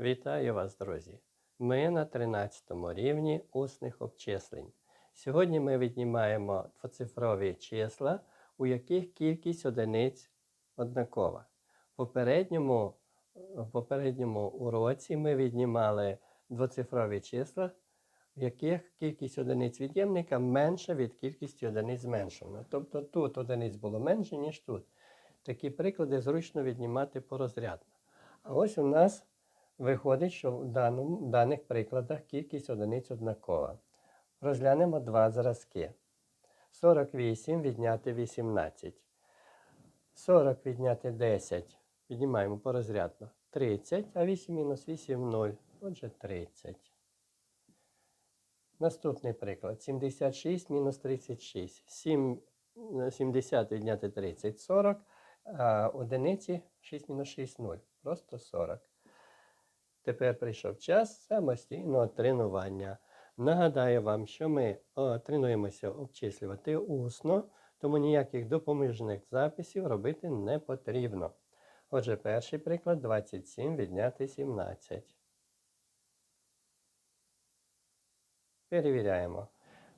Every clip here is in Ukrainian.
Вітаю вас, друзі! Ми на 13 рівні усних обчислень. Сьогодні ми віднімаємо двоцифрові числа, у яких кількість одиниць однакова. В попередньому, в попередньому уроці ми віднімали двоцифрові числа, в яких кількість одиниць від'ємника менша від кількості одиниць зменшена. Тобто тут одиниць було менше, ніж тут. Такі приклади зручно віднімати порозрядно. А ось у нас виходить, що в даному, даних прикладах кількість одиниць однакова. Розглянемо два зразки. 48 відняти 18. 40 відняти 10. Віднімаємо порозрядно. 30, а 8 мінус 8 0. Отже, 30. Наступний приклад. 76 мінус 36. 7, 70 відняти 30 40. А одиниці 6 мінус 6 0. Просто 40. Тепер прийшов час самостійного тренування. Нагадаю вам, що ми о, тренуємося обчислювати усно, тому ніяких допоміжних записів робити не потрібно. Отже, перший приклад 27 відняти 17. Перевіряємо.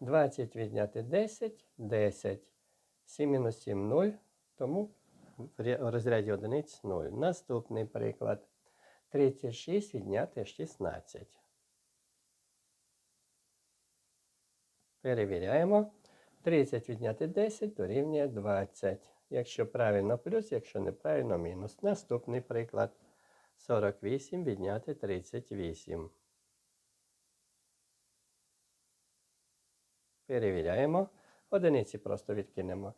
20 відняти 10, 10. 7 мінус 7 0, тому в розряді одиниць 0. Наступний приклад. 36 відняти 16. Перевіряємо. 30 відняти 10 дорівнює 20. Якщо правильно плюс, якщо неправильно мінус. Наступний приклад. 48 відняти 38. Перевіряємо. Одиниці просто відкинемо.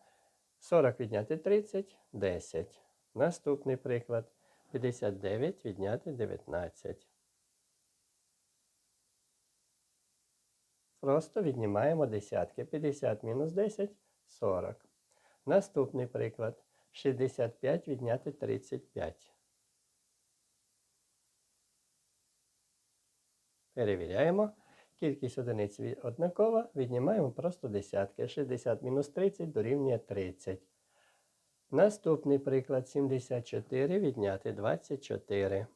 40 відняти 30 10. Наступний приклад. 59 відняти 19. Просто віднімаємо десятки. 50 мінус 10 40. Наступний приклад. 65 відняти 35. Перевіряємо. Кількість одиниць однакова. Віднімаємо просто десятки. 60 мінус 30 дорівнює 30. Наступний приклад 74 відняти 24.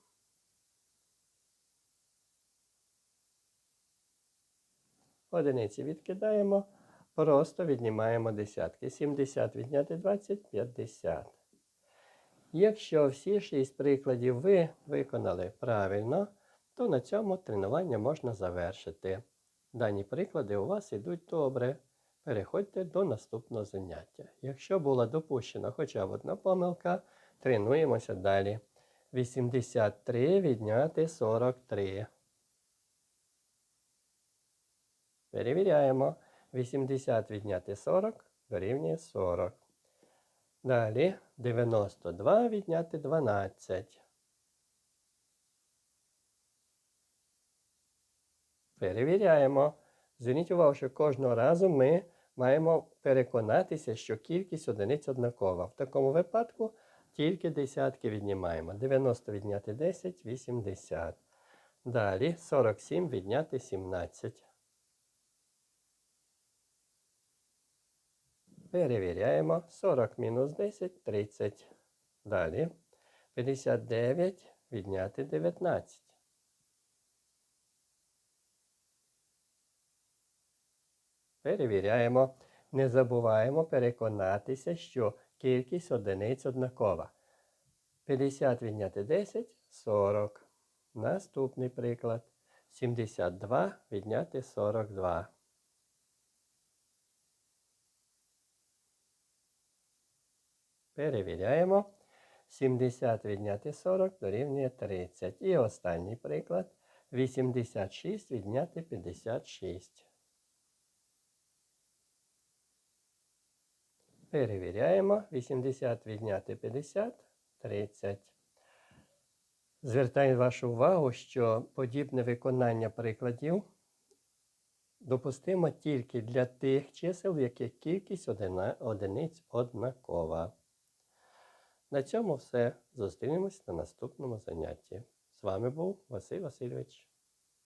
Одиниці відкидаємо, просто віднімаємо десятки. 70 відняти 20 50. Якщо всі 6 прикладів ви виконали правильно, то на цьому тренування можна завершити. Дані приклади у вас ідуть добре. Переходьте до наступного заняття. Якщо була допущена хоча б одна помилка, тренуємося далі. 83 відняти 43. Перевіряємо. 80 відняти 40 дорівнює 40. Далі 92 відняти 12. Перевіряємо. Зверніть увагу, що кожного разу ми маємо переконатися, що кількість одиниць однакова. В такому випадку тільки десятки віднімаємо. 90 відняти 10 80. Далі 47 відняти 17. Перевіряємо. 40 мінус 10 30. Далі 59 відняти 19. Перевіряємо. Не забуваємо переконатися, що кількість одиниць однакова. 50 відняти 10 40. Наступний приклад. 72 відняти 42. Перевіряємо. 70 відняти 40 дорівнює 30. І останній приклад. 86 відняти 56. Перевіряємо. 80 відняти 50 30. Звертаю вашу увагу, що подібне виконання прикладів допустимо тільки для тих чисел, в яких кількість одина- одиниць однакова. На цьому все. Зустрінемось на наступному занятті. З вами був Василь Васильович.